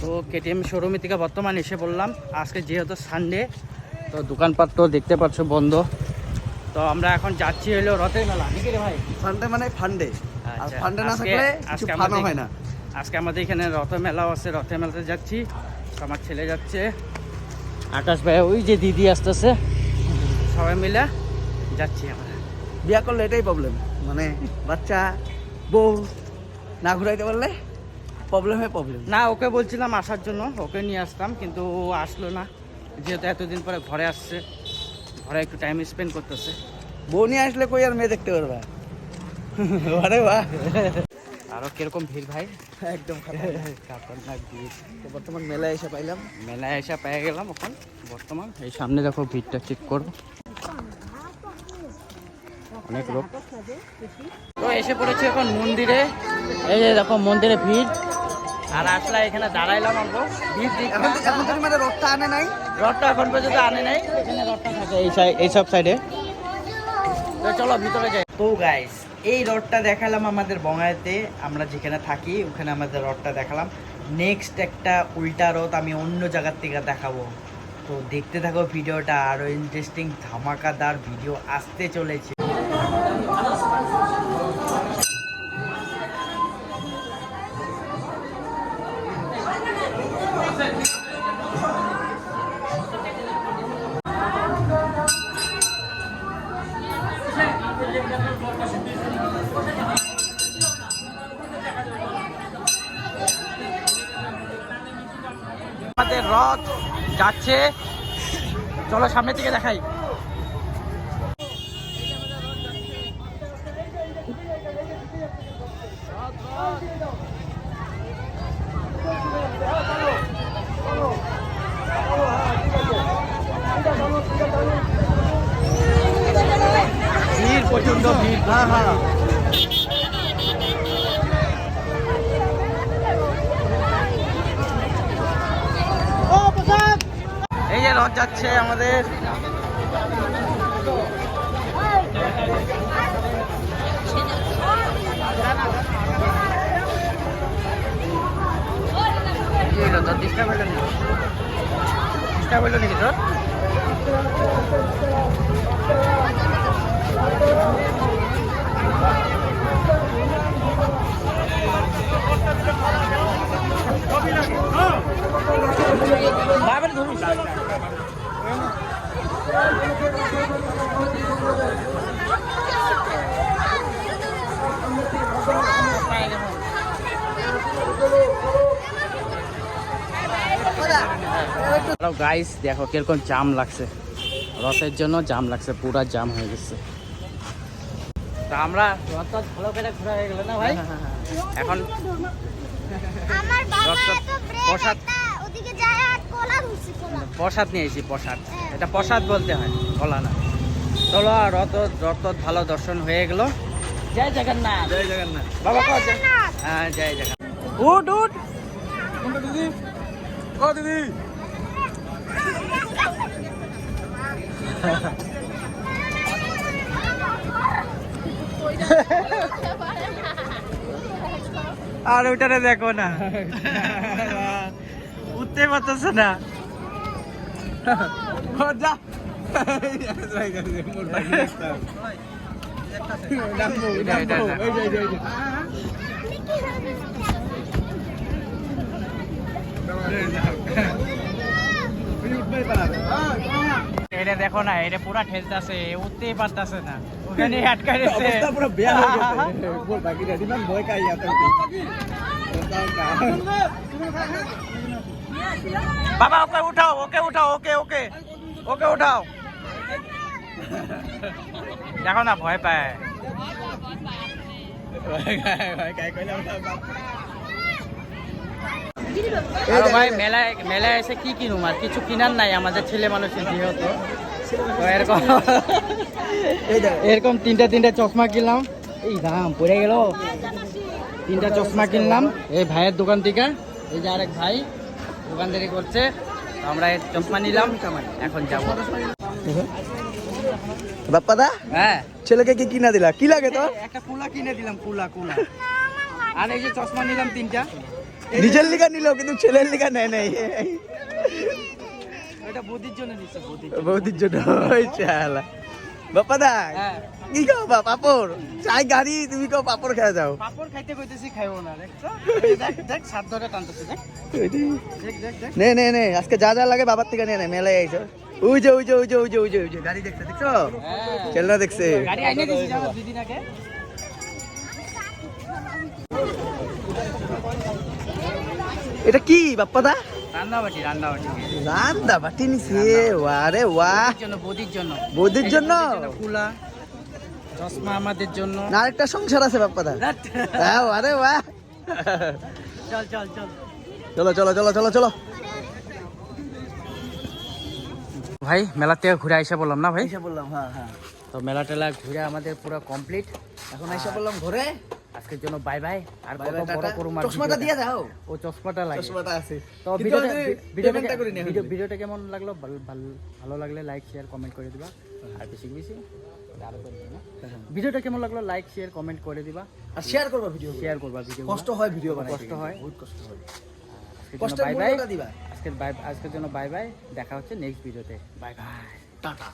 তো কেটিএম শোরুমে থেকে বর্তমান এসে বললাম আজকে যেহেতু সানডে তো দোকানপাট তো দেখতে পাচ্ছ বন্ধ। তো আমরা এখন যাচ্ছি হলো রথের মেলা ভাই? ফান্ডে মানে ফান্ডে আর আচ্ছা, ফান্ডে না আজকে- থাকলে আজকে আমাদের- হয় না। আজকে আমাদের এখানে রথ মেলাও আছে রথের মেলাতে যাচ্ছি। তো আমার ছেলে যাচ্ছে। আকাশ ভাই ওই যে দিদি আসতেছে। সবাই মিলে যাচ্ছি আমরা। বিয়া করলে এটাই প্রবলেম মানে বাচ্চা বউ না ঘুরাইতে পারলে প্রবলেমে প্রবলেম না ওকে বলছিলাম আসার জন্য ওকে নিয়ে আসতাম কিন্তু ও আসলো না যেহেতু এতদিন পরে ঘরে আসছে ঘরে একটু টাইম স্পেন্ড করতেছে। বউ নিয়ে আসলে কই আর মেয়ে দেখতে পারবা? আরে বাহ! আরও কীরকম ভিড় ভাই? একদম খতরনাক ভিড়। তো বর্তমান মেলায় এসে পাইলাম। মেলায় এসে পেয়ে গেলাম এখন বর্তমান। এই সামনে দেখো ভিড়টা চেক করো। অনেক লোক। তো এসে পড়েছি এখন মন্দিরে। এই যে দেখো মন্দিরে ভিড়। আর আসলে এখানে দাঁড়াইলাম এখন মানে রোডটা আনে নাই? রথটা এখন পর্যন্ত আনে নাই। এখানে রথটা থাকে এই সাইড এইসব সাইডে। তো চলো ভিতরে যাই। তো গাইস এই রথটা দেখালাম আমাদের বঙ্গাইতে আমরা যেখানে থাকি ওখানে আমাদের রথটা দেখালাম। নেক্সট একটা উল্টা রথ আমি অন্য জায়গার থেকে দেখাবো। তো দেখতে থাকো ভিডিওটা আরও ইন্টারেস্টিং ধামাকাদার ভিডিও আসতে চলেছে। আমাদের রথ যাচ্ছে। চলো সামনে থেকে দেখাই। হ্যাঁ হ্যাঁ। এই যে রথ যাচ্ছে আমাদের। ডিস্টার্ব হলো নাকি? ডিস্টার্ব হলো নাকি তোর? গাইস দেখো কীরকম জাম লাগছে। রথের জন্য জাম লাগছে পুরা জাম হয়ে গেছে। তা আমরা রথ ভালো করে ঘোরা হয়ে গেল না ভাই? এখন রথটা এত প্রসাদ একটা ওদিকে যায় নিয়ে কোলা কোলা প্রসাদ। প্রসাদ এটা প্রসাদ বলতে হয় বলা না। চলো আর রথ রথ ভালো দর্শন হয়ে গেল। জয় জগন্নাথ। জয় জগন্নাথ। বাবা কো হ্যাঁ জয় জগন্নাথ। উঠ উঠ। দিদি? ও দিদি। আর ওইটারে দেখো না। উঠতে পারতেছে না যা এটা, দেখো না এটা পুরা ঠেলতেছে উঠতেই পারতেছে না ওখানে আটকা গেছে অবস্থা পুরো বেয়া হয়ে গেছে বল বাকি রেডি ম্যাম ভয় কাই আতে বাবা, ওকে উঠাও ওকে উঠাও, ওকে ওকে ওকে উঠাও। দেখো না, ভয় পায়। ভাই, মেলায় মেলায় এসে কি কিনুম? আর কিছু কিনার নাই আমাদের ছেলে মানুষের যেহেতু। তো এরকম এরকম তিনটা তিনটা চশমা কিনলাম। এই দাম পড়ে গেল। তিনটা চশমা কিনলাম। এই ভাইয়ের দোকান থেকে। এই যে আরেক ভাই। দোকানদারি করছে আমরা চশমা নিলাম এখন যাব। বাপ্পাদা হ্যাঁ। ছেলেকে কি কিনা দিলা? কি লাগে তো একটা কুলা কিনে দিলাম কুলা কুলা। আর এই যে চশমা নিলাম তিনটা। নিজের লিগা নিল কিন্তু ছেলের লিগা নেয় নাই। এটা বদির জন্য বদির বৌদির জন্য ওই চালা বাপ্পা দা হ্যাঁ। কি খাও বা পাপড়? চাই গাড়ি তুমি কেউ পাপড় খেয়ে যাও। পাপড় খাইতে কইতেছি খাইবো না দেখছ দেখ দেখ সাত ধরে টানতেছে দেখ। দেখ দেখ নে নে নে আজকে যা যা লাগে বাবার থেকে নিয়ে নে মেলায় আইছো ওই যে ওই যে ওই যে ওই যে ওই যে ওই যে গাড়ি দেখছে দেখছ? হ্যাঁ। খেলনা দেখছে। গাড়ি আইনে দিছি জানো দুদিন আগে। এটা কি বাপ্পা নিছে বদির জন্য বদির জন্য। বৌদির জন্য? কুলা চশমা আমাদের জন্য। না আরেকটা সংসার আছে হ্যাঁ আরে চল চল চল। চলো চলো চলো চলো চলো। ভাই মেলা থেকে ঘুরে আইসা বললাম না ভাই? বললাম হ্যাঁ হ্যাঁ। তো মেলা টেলা ঘুরে আমাদের পুরো কমপ্লিট এখন এসে বললাম ঘরে। আজকের জন্য বাই বাই আর কত বড় করুম চশমাটা। দিয়ে দাও। ও চশমাটা লাগে। চশমাটা আছে। তো ভিডিওটা ভিডিওটা কেমন লাগল? ভালো- লাগলে লাইক শেয়ার কমেন্ট করে দিবা। আর বেশি বেশি? ভিডিওটা কেমন লাগল? লাইক শেয়ার কমেন্ট করে দিবা। আর শেয়ার করবা ভিডিও শেয়ার করবা ভিডিও কষ্ট হয় ভিডিও বানাইতে কষ্ট হয়। বহুত কষ্ট হয়। কষ্টের বাই বাই দিবা। আজকের বাই আজকের জন্য বাই বাই দেখা হচ্ছে নেক্সট ভিডিওতে বাই বাই টাটা।